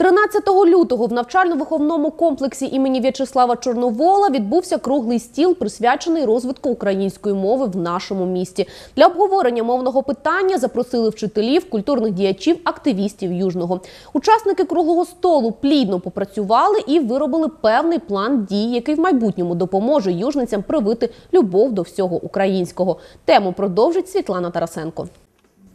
13 лютого в навчально-виховному комплексі імені В'ячеслава Чорновола відбувся круглий стіл, присвячений розвитку української мови в нашому місті. Для обговорення мовного питання запросили вчителів, культурних діячів, активістів Южного. Учасники круглого столу плідно попрацювали і виробили певний план дій, який в майбутньому допоможе южницям привити любов до всього українського. Тему продовжить Світлана Тарасенко.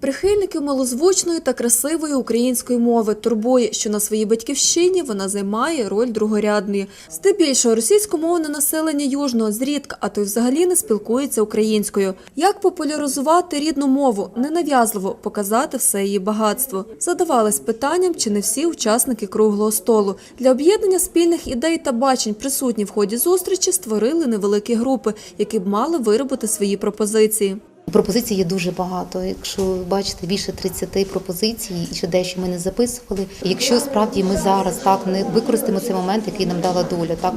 Прихильників малозвучної та красивої української мови турбує, що на своїй батьківщині вона займає роль другорядної. Здебільшого російськомовне населення южного зрідка, а то й взагалі не спілкується українською. Як популяризувати рідну мову, ненав'язливо показати все її багатство? Задавались питанням, чи не всі учасники круглого столу. Для об'єднання спільних ідей та бачень присутні в ході зустрічі створили невеликі групи, які б мали виробити свої пропозиції. Пропозицій є дуже багато. Якщо бачите більше 30 пропозицій, і ще дещо ми не записували. Якщо справді ми зараз так не використаємо цей момент, який нам дала доля, так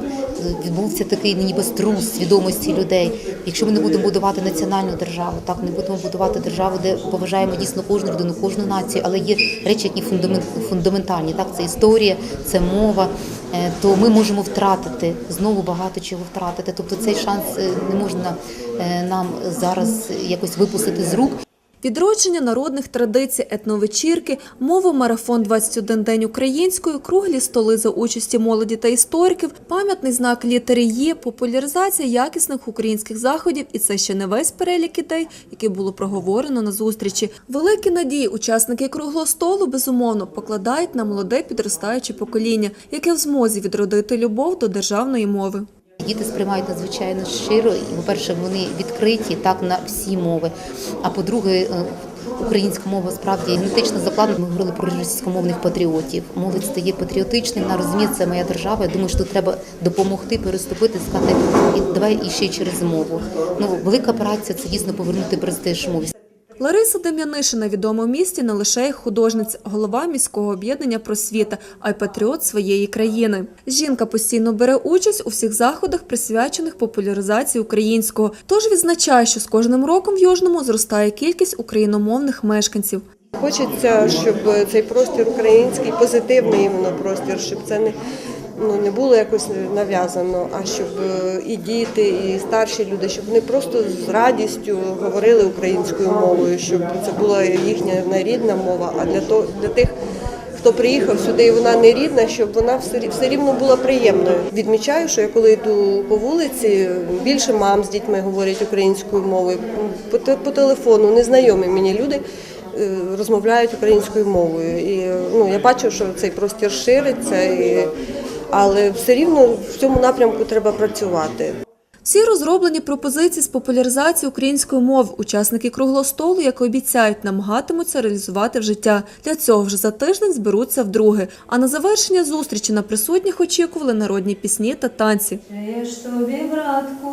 відбувся такий ніби струс свідомості людей. Якщо ми не будемо будувати національну державу, так не будемо будувати державу, де поважаємо дійсно кожну людину, кожну націю, але є речі, які фундамент- фундаментальні. Так, це історія, це мова. Е, То ми можемо втратити знову багато чого втратити. Тобто цей шанс е, не можна е, нам зараз якось випустити з рук. Відродження народних традицій, етновечірки, мова марафон 21 день українською, круглі столи за участі молоді та істориків, пам'ятний знак літери Є, популяризація якісних українських заходів, і це ще не весь перелік ідей, які було проговорено на зустрічі. Великі надії учасники круглого столу безумовно покладають на молоде підростаюче покоління, яке в змозі відродити любов до державної мови. Діти сприймають надзвичайно щиро, і, по-перше, вони відкриті так на всі мови. А по-друге, е, українська мова справді генетично закладена. Ми говорили про російськомовних патріотів. Молодь стає патріотичним, вона розуміє, це моя держава. Я думаю, що тут треба допомогти, переступити, сказати, і давай іще через мову. Ну, велика операція це дійсно повернути престиж мові. Лариса Дем'янишина відома в місті не лише як художниця, голова міського об'єднання просвіта, а й патріот своєї країни. Жінка постійно бере участь у всіх заходах, присвячених популяризації українського. Тож відзначає, що з кожним роком в Южному зростає кількість україномовних мешканців. Хочеться, щоб цей простір український, позитивний простір, щоб це не, ну, не було якось нав'язано, а щоб е, і діти, і старші люди, щоб вони просто з радістю говорили українською мовою, щоб це була їхня нерідна мова, а для, того, для тих. Хто приїхав сюди, і вона не рідна, щоб вона все, все рівно була приємною. Відмічаю, що я коли йду по вулиці, більше мам з дітьми говорять українською мовою. По, по телефону незнайомі мені люди е, розмовляють українською мовою. І ну, я бачу, що цей простір шириться, і, але все рівно в цьому напрямку треба працювати. Всі розроблені пропозиції з популяризації української мови учасники круглого столу, як і обіцяють, намагатимуться реалізувати в життя. Для цього вже за тиждень зберуться вдруге. А на завершення зустрічі на присутніх очікували народні пісні та танці. Я ж тобі, братку,